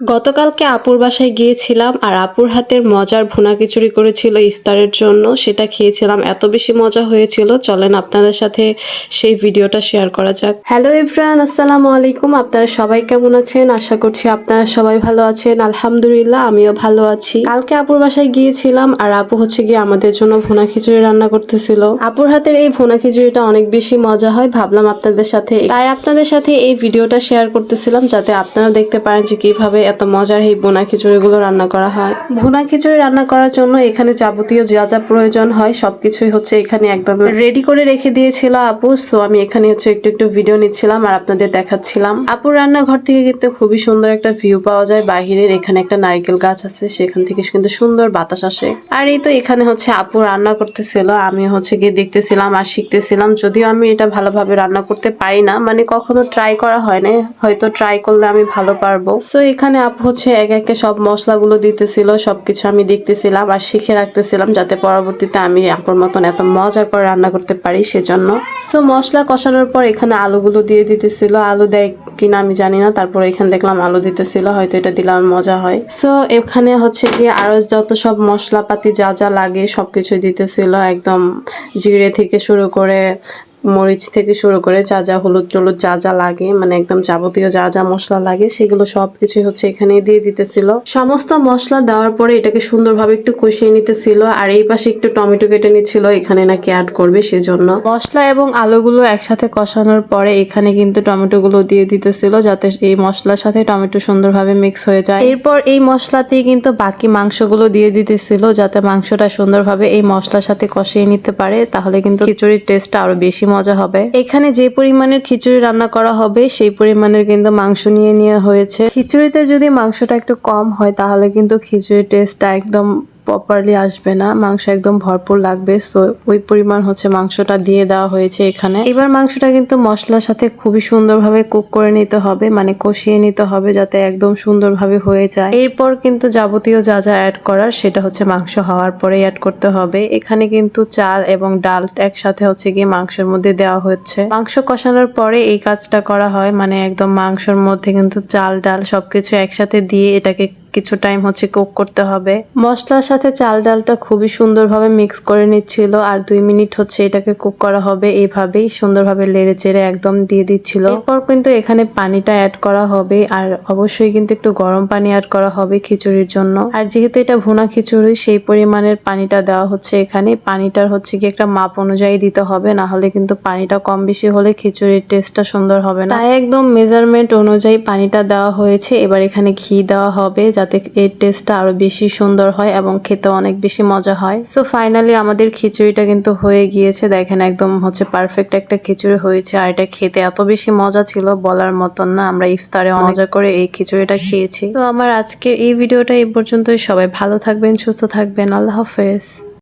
গতকালকে আপুর বাসায় গিয়েছিলাম আর আপুর হাতের মজার ভুনা খিচুড়ি করেছিল ইফতারের জন্য। সেটা খেয়েছিলাম। এত বেশি মজা হয়েছিল। চলেন আপনাদের সাথে সেই ভিডিওটা শেয়ার করা যাক। হ্যালো ইফরান আসসালামু আলাইকুম। আপনারা সবাই কেমন আছেন? আশা করছি আপনারা সবাই ভালো আছেন। আলহামদুলিল্লাহ, আমিও ভালো আছি। কালকে আপুর বাসায় গিয়েছিলাম আর আপু হচ্ছে গিয়ে আমাদের জন্য ভুনা খিচুড়ি রান্না করতেছিল। আপুর হাতের এই ভুনা খিচুড়িটা অনেক বেশি মজা হয়। ভাবলাম আপনাদের সাথে তাই আপনাদের সাথে এই ভিডিওটা শেয়ার করতেছিলাম যাতে আপনারা দেখতে পারেন যে কীভাবে এত মজার এই বোনা খিচুড়িগুলো রান্না করা হয়? ভুনা খিচুড়ি রান্না করার জন্য এখানে যাবতীয় যা যা প্রয়োজন হয় সবকিছুই হচ্ছে এখানে একদম রেডি করে রেখে দিয়েছিল আপু। সো আমি এখানে হচ্ছে একটু একটু ভিডিও নিচ্ছিলাম আর আপনাদের দেখাচ্ছিলাম। আপুর রান্নাঘর থেকে কিন্তু খুবই সুন্দর একটা ভিউ পাওয়া যায়। বাহিরের এখানে একটা নারকেল গাছ আছে, সেখান থেকে কিন্তু সুন্দর বাতাস আসে। আর এই তো এখানে হচ্ছে আপু রান্না করতেছিল আমি হচ্ছে গিয়ে দেখতেছিলাম আর শিখতেছিলাম। যদিও আমি এটা ভালোভাবে রান্না করতে পারি না মানে কখনো ট্রাই করা হয় না হয়তো ট্রাই করলে আমি ভালো পারব। সো এখানে আপু হচ্ছে এক একে সব মশলাগুলো দিতেছিল সব কিছু আমি দেখতেছিলাম আর শিখে রাখতেছিলাম যাতে পরবর্তীতে আমি আপুর মতন এত মজা করে রান্না করতে পারি সেজন্য। সো মশলা কষানোর পর এখানে আলুগুলো দিয়ে দিতেছিল। আলু দেয় কিনা আমি জানি না, তারপর এখানে দেখলাম আলু দিতেছিল, হয়তো এটা দিলাম মজা হয়। সো এখানে হচ্ছে গিয়ে আরও যত সব মশলাপাতি যা যা লাগে সবকিছু দিতেছিল, একদম জিরে থেকে শুরু করে মরিচ থেকে শুরু করে যা যা হলুদ টলুদ যা যা লাগে মানে একদম যাবতীয় যা যা মশলা লাগে, সেগুলো সব কিছুই হচ্ছে এখানে দিয়ে দিতেছিল। সমস্ত মশলা দেওয়ার পরে এটাকে সুন্দরভাবে একটু কষিয়ে নিতেছিল, আর এই পাশে একটু টমেটো কেটে নিচ্ছিল, এখানে নাকি অ্যাড করবে সেজন্য। মশলা এবং আলুগুলো একসাথে কষানোর পরে এখানে কিন্তু টমেটো গুলো দিয়ে দিতেছিল, যাতে এই মশলার সাথে টমেটো সুন্দরভাবে মিক্স হয়ে যায়। এরপর এই মশলাতেই কিন্তু বাকি মাংসগুলো দিয়ে দিতেছিল, যাতে মাংসটা সুন্দরভাবে এই মশলার সাথে কষিয়ে নিতে পারে, তাহলে কিন্তু খিচুড়ির টেস্টটা আরও বেশি মজা হবে। এখানে যে পরিমাণের খিচুড়ি রান্না করা হবে, সেই পরিমাণের কিন্তু মাংস নিয়ে নেওয়া হয়েছে। খিচুড়িতে যদি মাংসটা একটু কম হয়, তাহলে কিন্তু খিচুড়ির টেস্টটা একদম প্রপারলি আসবে না, মাংস একদম ভরপুর লাগবে সো ওই পরিমাণ হচ্ছে মাংসটা দিয়ে দেওয়া হয়েছে এখানে। এবার মাংসটা কিন্তু মশলার সাথে খুবই সুন্দরভাবে কুক করে নিতে হবে মানে কষিয়ে নিতে হবে যাতে একদম সুন্দরভাবে হয়ে যায়। এরপর কিন্তু যাবতীয় যা যা অ্যাড করার সেটা হচ্ছে মাংস হওয়ার পরে অ্যাড করতে হবে। এখানে কিন্তু চাল এবং ডাল একসাথে হচ্ছে গিয়ে মাংসের মধ্যে দেওয়া হচ্ছে। মাংস কষানোর পরে এই কাজটা করা হয় মানে একদম মাংসের মধ্যে কিন্তু চাল, ডাল সবকিছু একসাথে দিয়ে এটাকে কিছু টাইম হচ্ছে কুক করতে হবে। মশলার সাথে চাল ডালটা খুবই সুন্দরভাবে মিক্স করে নিচ্ছিল আর দুই মিনিট হচ্ছে এটাকে কুক করা হবে এইভাবেই সুন্দরভাবে লেড়ে চেড়ে একদম দিয়ে দিচ্ছিল। এরপর কিন্তু এখানে পানিটা অ্যাড করা হবে আর অবশ্যই কিন্তু একটু গরম পানি অ্যাড করা হবে খিচুড়ির জন্য। আর যেহেতু এটা ভুনা খিচুড়ি সেই পরিমাণের পানিটা দেওয়া হচ্ছে এখানে। পানিটার হচ্ছে কি একটা মাপ অনুযায়ী দিতে হবে না হলে কিন্তু পানিটা কম বেশি হলে খিচুড়ির টেস্টটা সুন্দর হবে না। তাই একদম মেজারমেন্ট অনুযায়ী পানিটা দেওয়া হয়েছে। এবার এখানে ঘি দেওয়া হবে যাতে এর টেস্টটা আরও বেশি সুন্দর হয় এবং খেতে অনেক বেশি মজা হয়। সো ফাইনালি আমাদের খিচুড়িটা কিন্তু হয়ে গিয়েছে। দেখেন একদম হচ্ছে পারফেক্ট একটা খিচুড়ি হয়েছে। আর এটা খেতে এত বেশি মজা ছিল বলার মতন না। আমরা ইফতারে মজা করে এই খিচুড়িটা খেয়েছি। তো আমার আজকের এই ভিডিওটা এই পর্যন্তই। সবাই ভালো থাকবেন সুস্থ থাকবেন। আল্লাহ হাফেজ।